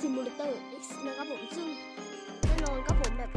Simulator X นะครับผมซึ่งแน่นอนครับผมแบบ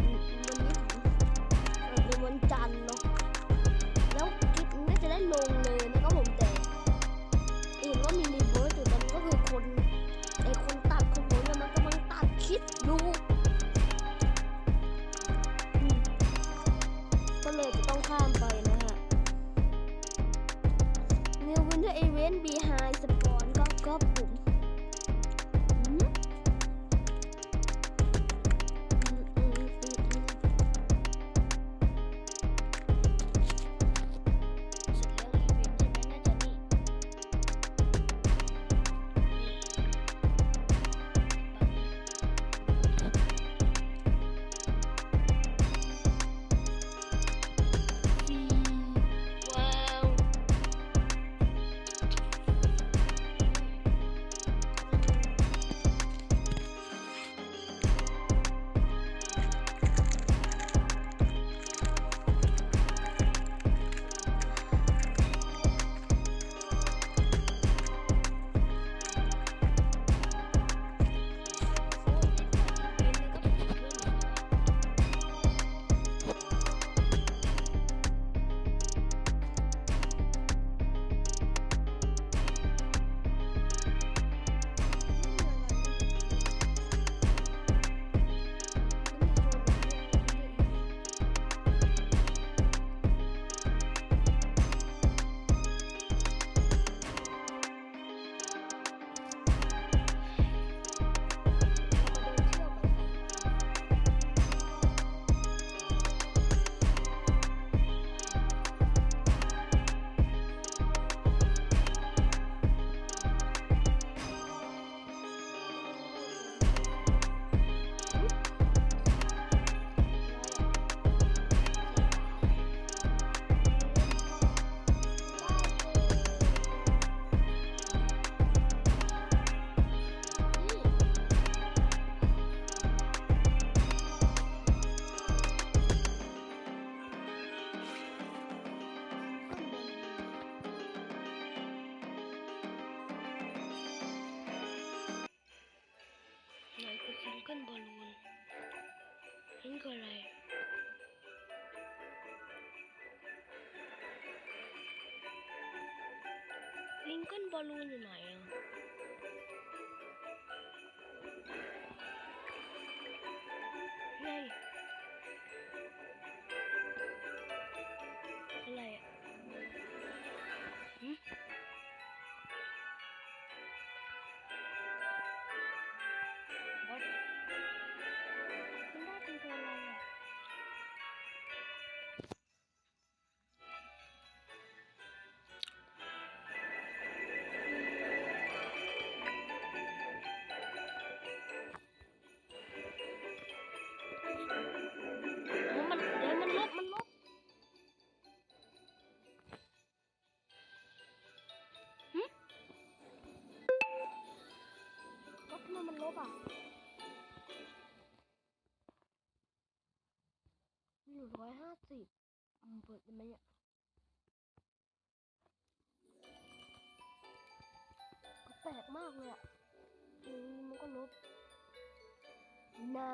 เพนกวินบอลลูนอยู่ไหน ยห้าสิบเปิดได้ไหมเนี่ยก็แปลกมากเลยอะมันก็ลบนา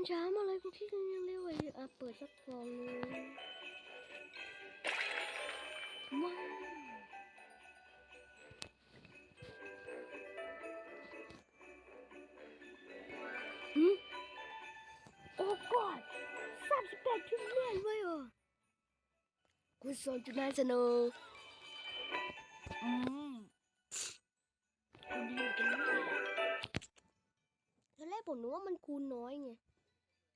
มันช้ามาเลยทุกที่มันยังเร็วกว่อีกอะเปิดสักฟองนึงว้าวหืมโอ้กอดสามสิบแปดทิลเลียนเว้ยเหรอคุณสอนจุดนายเสนออืมคุณดีเหมือนกันนะตอนแรกผมนึกว่ามันคูณน้อยไง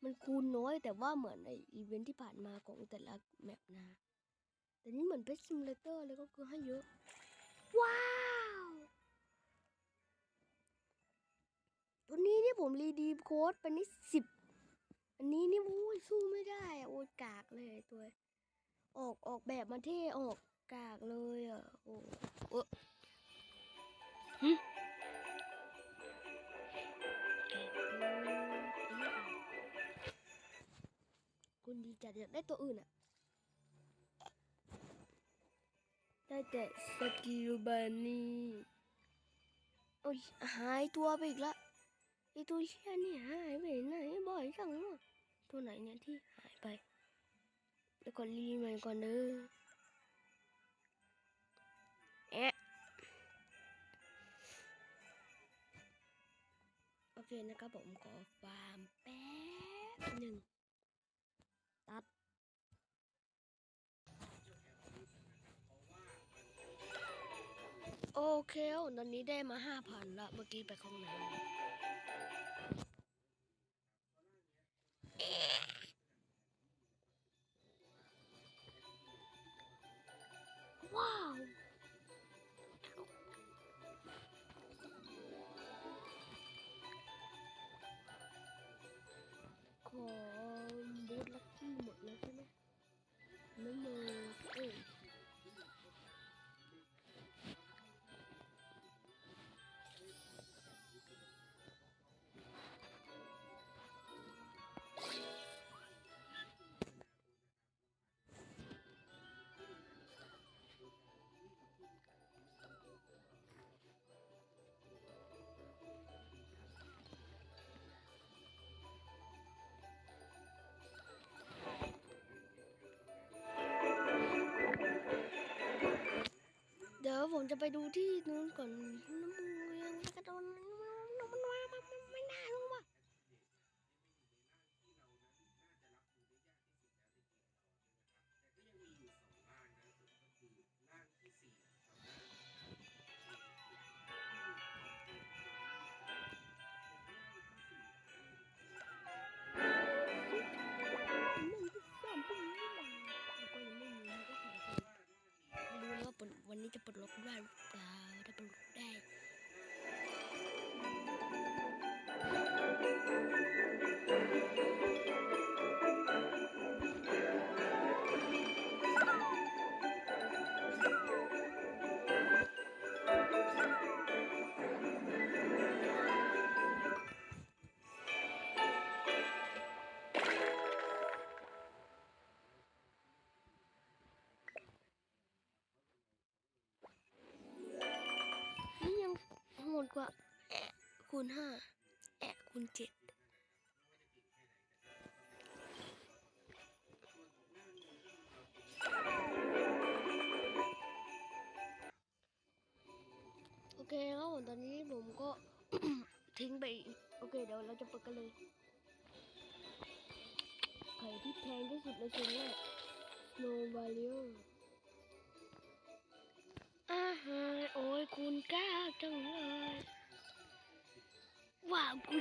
มันคูณน้อยแต่ว่าเหมือนไออีเวนท์ที่ผ่านมาของแต่ละแมปนะ แต่นี่เหมือนเป็นซิมูเลเตอร์เลยก็คือให้เยอะ ว้าวตัวนี้นี่ผมรีดีมโค้ดเป็นนี่สิบอันนี้นี่โอ้ยสู้ไม่ได้อะโอ้ยกากเลยตัว ออกออกแบบมาเท่ออกกากเลยอะโอ้โอ้ คุณดีจัดอยากได้ตัวอื่นอะได้แต่สกิลบันนี่โอ้ยหายตัวไปอีกละไอตัวเชี่ยนี่หายไปไหนบ่อยจังวะตัวไหนเนี่ยที่หายไปแล้วก็รีใหม่ก่อนเด้อแอะโอเคนะครับผมขอฟาร์มแป๊บหนึ่ง เคตอนนี้ได้มาห้าพันละ เมื่อกี้ไปข้าห้องน้ำ จะไปดูที่นู้นก่อน นี้จ ณห้าแอะคูณเจ็ดโอเคครับผมตอนนี้ผมก็ ทิ้งไป โอเค เดี๋ยวเราจะเปิดกันเลยไข่ที่แพงที่สุดในชิ้นแรก Snow Value อาหารโอ้ยคุณก้าจังเลย ว้าวกู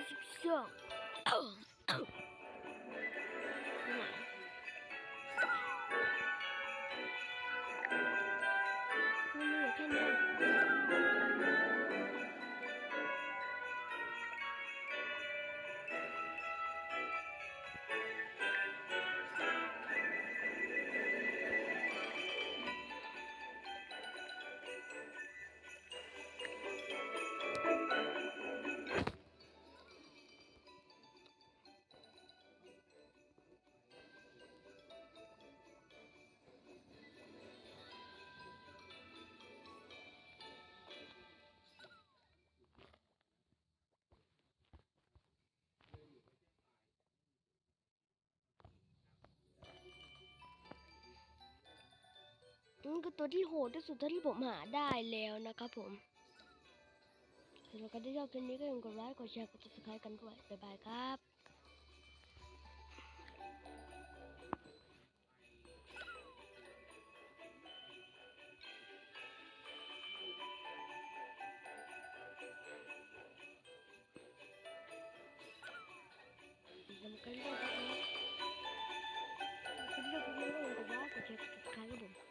ตัวที่โหดที่สุดเท่าที่ผมหาได้แล้วนะครับผมสำหรับใครที่ชอบคลิปนี้ก็อย่าลืมกดไลค์กดแชร์กด subscribe กันด้วยบ๊ายบายครับสำคัญด้วยนะครับสำคัญด้วยนะครับอย่าลืมกดไลค์กดแชร์กด subscribe ให้ผม